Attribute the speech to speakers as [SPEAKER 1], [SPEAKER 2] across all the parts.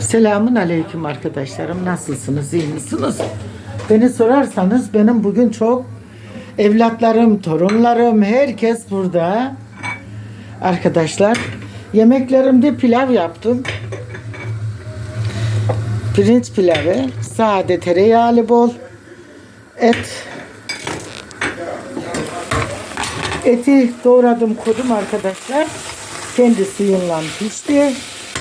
[SPEAKER 1] Selamun aleyküm arkadaşlarım. Nasılsınız? iyi misiniz? Beni sorarsanız benim bugün çok evlatlarım, torunlarım, herkes burada. Arkadaşlar yemeklerimde pilav yaptım. Pirinç pilavı, sade tereyağlı bol, et. Eti doğradım koydum arkadaşlar. Kendi suyunla pişti.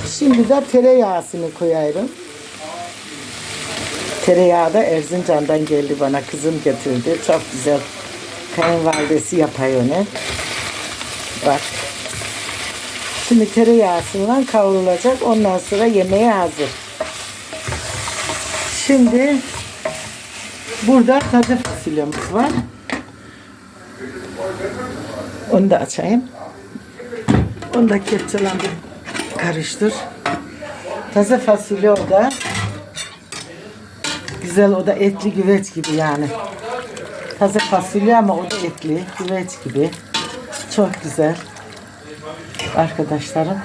[SPEAKER 1] Şimdi de tereyağısını koyarım. Tereyağı da Erzincan'dan geldi bana. Kızım getirdi. Çok güzel. Kayınvalidesi yapıyor onu. Bak. Şimdi tereyağısından kavrulacak. Ondan sonra yemeğe hazır. Şimdi burada taze fasulyemiz var. Onu da açayım. Onu da kepçelendir, karıştır. Taze fasulye o da. Güzel o da etli güveç gibi yani. Taze fasulye ama o da etli güveç gibi. Çok güzel. Arkadaşlarım.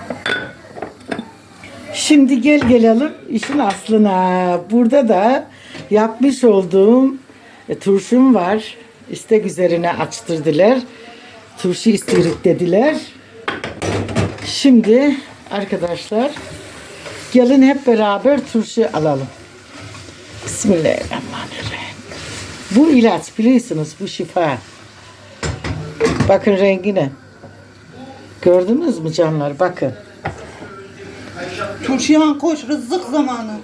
[SPEAKER 1] Şimdi gel gelelim işin aslına. Burada da yapmış olduğum e, turşum var. İstek üzerine açtırdılar. Turşu istiyoruz dediler. Şimdi arkadaşlar gelin hep beraber turşu alalım. Bismillahirrahmanirrahim. Bu ilaç biliyorsunuz bu şifa. Bakın rengine. Gördünüz mü canlar? Bakın.
[SPEAKER 2] Turşuya koş rızık zamanı.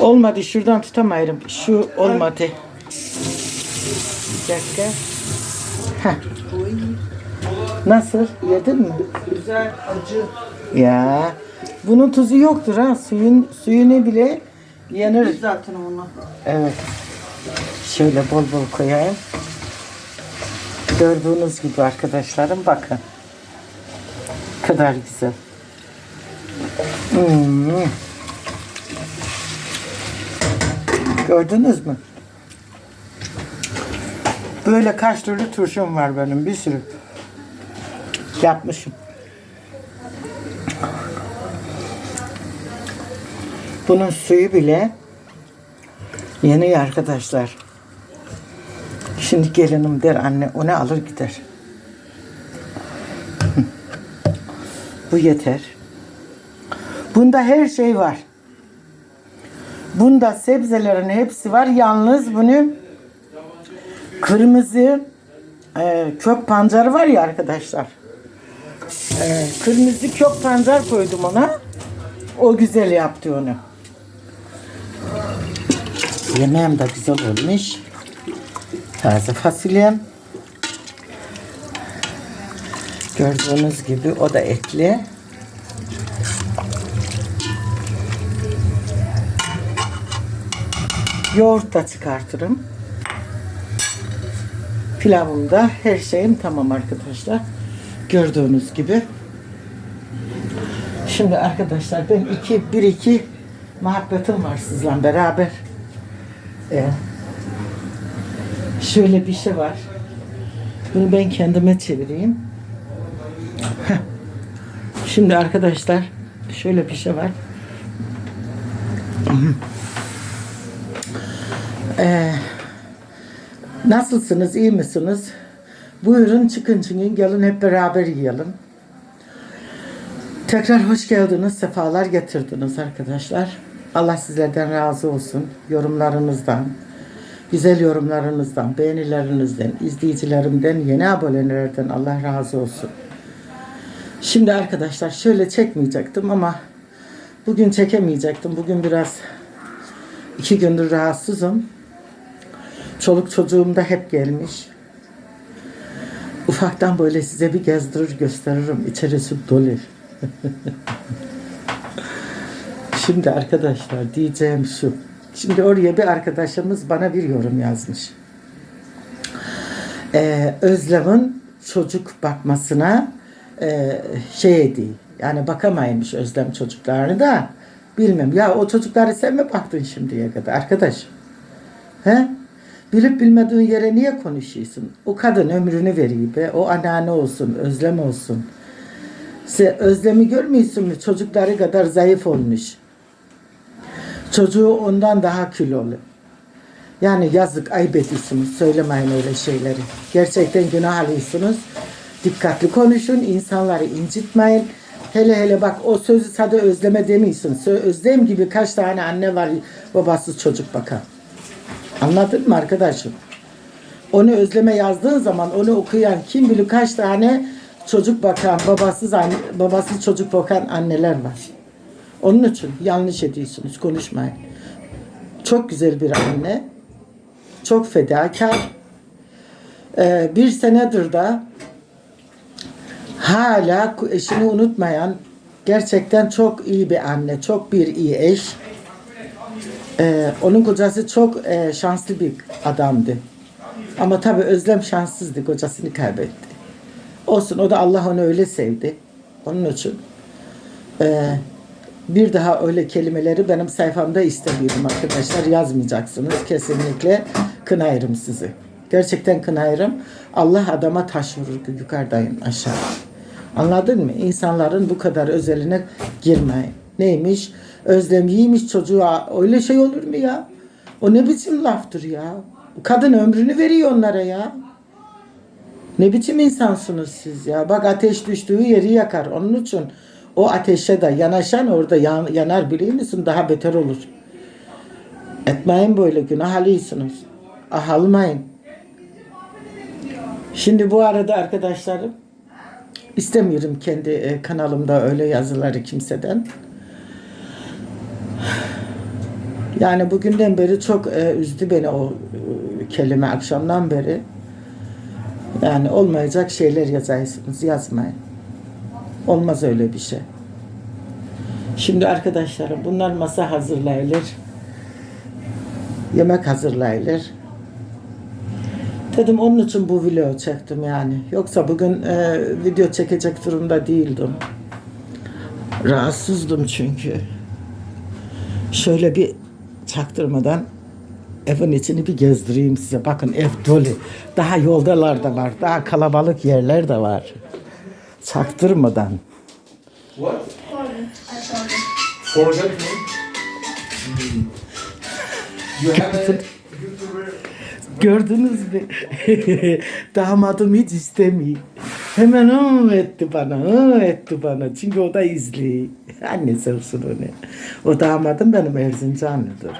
[SPEAKER 1] Olmadı şuradan tutamayırım. Şu olmadı. Bir dakika. Heh. Nasıl? Yedin mi?
[SPEAKER 2] Güzel acı.
[SPEAKER 1] Ya. Bunun tuzu yoktur ha. Suyun suyunu bile yenir.
[SPEAKER 2] Zaten onu.
[SPEAKER 1] Evet. Şöyle bol bol koyayım. Gördüğünüz gibi arkadaşlarım bakın. Kadar güzel. Hmm. Gördünüz mü? Böyle kaç türlü turşum var benim bir sürü. Yapmışım. Bunun suyu bile yeni arkadaşlar. Şimdi gelinim der anne onu alır gider. Bu yeter. Bunda her şey var. Bunda sebzelerin hepsi var. Yalnız bunu kırmızı e, kök pancarı var ya arkadaşlar. E, kırmızı kök pancar koydum ona. O güzel yaptı onu. Yemeğim de güzel olmuş. Taze fasulyem. Gördüğünüz gibi o da etli. Yoğurt da çıkartırım. Pilavımda her şeyim tamam arkadaşlar. Gördüğünüz gibi. Şimdi arkadaşlar ben iki, bir iki muhabbetim var sizle beraber. Ee, şöyle bir şey var. Bunu ben kendime çevireyim. Şimdi arkadaşlar şöyle bir şey var. Ee, nasılsınız? iyi misiniz? Buyurun çıkın çıkın gelin hep beraber yiyelim. Tekrar hoş geldiniz, sefalar getirdiniz arkadaşlar. Allah sizlerden razı olsun. Yorumlarınızdan, güzel yorumlarınızdan, beğenilerinizden, izleyicilerimden, yeni abonelerden Allah razı olsun. Şimdi arkadaşlar şöyle çekmeyecektim ama bugün çekemeyecektim. Bugün biraz iki gündür rahatsızım. Çoluk çocuğum da hep gelmiş. Ufaktan böyle size bir gezdirir gösteririm. İçerisi dolu. Şimdi arkadaşlar diyeceğim şu. Şimdi oraya bir arkadaşımız bana bir yorum yazmış. Ee, Özlem'in çocuk bakmasına e, şey değil. Yani bakamaymış Özlem çocuklarını da. Bilmem. Ya o çocukları sen mi baktın şimdiye kadar arkadaş? He? Bilip bilmediğin yere niye konuşuyorsun? O kadın ömrünü veriyor be. O anneanne olsun, Özlem olsun. Size özlemi görmüyorsun mu? Çocukları kadar zayıf olmuş. Çocuğu ondan daha kilolu. Yani yazık ayıp ediyorsunuz. Söylemeyin öyle şeyleri. Gerçekten günah alıyorsunuz. Dikkatli konuşun. insanları incitmeyin. Hele hele bak o sözü sadece özleme demiyorsun. Özlem gibi kaç tane anne var babasız çocuk bakan. Anladın mı arkadaşım? Onu özleme yazdığın zaman onu okuyan kim bilir kaç tane çocuk bakan, babasız anne, babasız çocuk bakan anneler var. Onun için yanlış ediyorsunuz, konuşmayın. Çok güzel bir anne. Çok fedakar. Ee, bir senedir de hala eşini unutmayan gerçekten çok iyi bir anne, çok bir iyi eş. Ee, onun kocası çok e, şanslı bir adamdı. Ama tabii Özlem şanssızdı, kocasını kaybetti. Olsun, o da Allah onu öyle sevdi. Onun için e, bir daha öyle kelimeleri benim sayfamda istemiyorum arkadaşlar. Yazmayacaksınız. Kesinlikle kınayırım sizi. Gerçekten kınayırım. Allah adama taş vurur yukarıdan aşağı. Anladın mı? İnsanların bu kadar özeline girmeyin. Neymiş? Özlem yiymiş çocuğa. Öyle şey olur mu ya? O ne biçim laftır ya? Kadın ömrünü veriyor onlara ya. Ne biçim insansınız siz ya? Bak ateş düştüğü yeri yakar. Onun için o ateşe de yanaşan orada yan- yanar biliyor musun? Daha beter olur. Etmeyin böyle günah alıyorsunuz. Ah almayın. Şimdi bu arada arkadaşlarım istemiyorum kendi e, kanalımda öyle yazıları kimseden. Yani bugünden beri çok e, üzdü beni o e, kelime akşamdan beri. Yani olmayacak şeyler yazarsınız. Yazmayın. Olmaz öyle bir şey. Şimdi arkadaşlarım bunlar masa hazırlayılır. Yemek hazırlayılır. Dedim onun için bu video çektim yani. Yoksa bugün e, video çekecek durumda değildim. Rahatsızdım çünkü. Şöyle bir çaktırmadan evin içini bir gezdireyim size. Bakın ev dolu. Daha yoldalar da var. Daha kalabalık yerler de var. Çaktırmadan.
[SPEAKER 3] What? Forget me. Hmm. You have a YouTuber.
[SPEAKER 1] Gördünüz mü? Damadım hiç istemiyor. Hemen hı etti bana, hı etti bana. Çünkü o da izliyor. Annesi onu. O damadım benim Erzincanlıdır.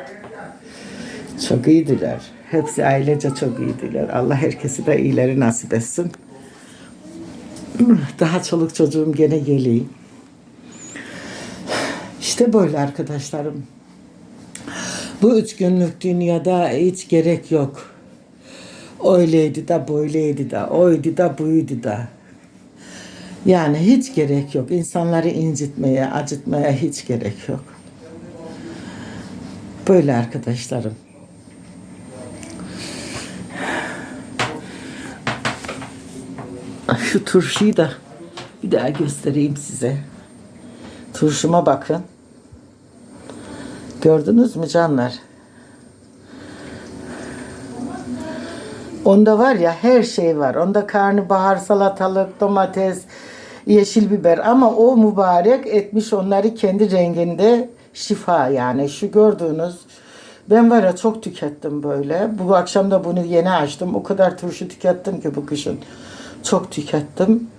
[SPEAKER 1] Çok iyiydiler. Hepsi ailece çok iyiydiler. Allah herkesi de iyileri nasip etsin. Daha çoluk çocuğum gene geliyor. İşte böyle arkadaşlarım. Bu üç günlük dünyada hiç gerek yok. Öyleydi de böyleydi de, oydu da buydu da. Yani hiç gerek yok. İnsanları incitmeye, acıtmaya hiç gerek yok. Böyle arkadaşlarım. Şu turşuyu da bir daha göstereyim size. Turşuma bakın. Gördünüz mü canlar? Onda var ya her şey var. Onda karnabahar, salatalık, domates, yeşil biber ama o mübarek etmiş onları kendi renginde şifa yani. Şu gördüğünüz ben var ya çok tükettim böyle. Bu akşam da bunu yeni açtım. O kadar turşu tükettim ki bu kışın. Çok tükettim.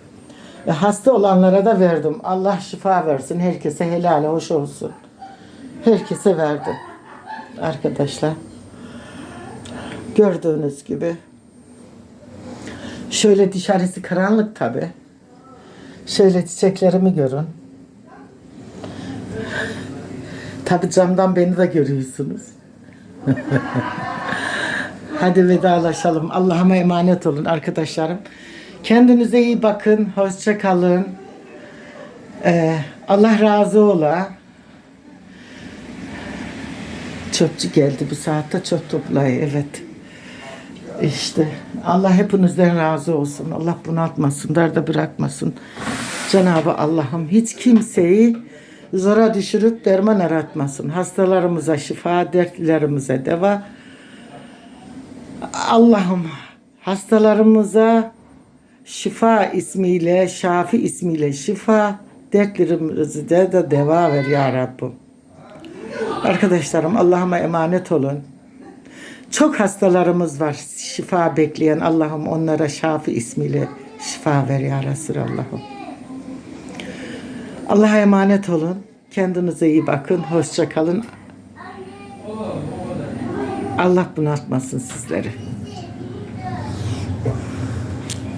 [SPEAKER 1] E, hasta olanlara da verdim. Allah şifa versin. Herkese helal hoş olsun. Herkese verdim. Arkadaşlar. Gördüğünüz gibi. Şöyle dışarısı karanlık tabi. Şöyle çiçeklerimi görün. Tabi camdan beni de görüyorsunuz. Hadi vedalaşalım. Allah'ıma emanet olun arkadaşlarım. Kendinize iyi bakın. Hoşça kalın. Ee, Allah razı ola. Çöpçü geldi bu saatte çöp toplayı evet. İşte Allah hepinizden razı olsun. Allah bunaltmasın, darda bırakmasın. Cenabı Allah'ım hiç kimseyi zora düşürüp derman aratmasın. Hastalarımıza şifa, dertlerimize deva. Allah'ım hastalarımıza şifa ismiyle, şafi ismiyle şifa, Dertlerimizi de, de deva ver ya Rabbim. Arkadaşlarım Allah'ıma emanet olun. Çok hastalarımız var şifa bekleyen Allah'ım onlara Şafi ismiyle şifa ver ya Resulallah'ım. Allah'a emanet olun. Kendinize iyi bakın. Hoşça kalın. Allah bunaltmasın sizleri.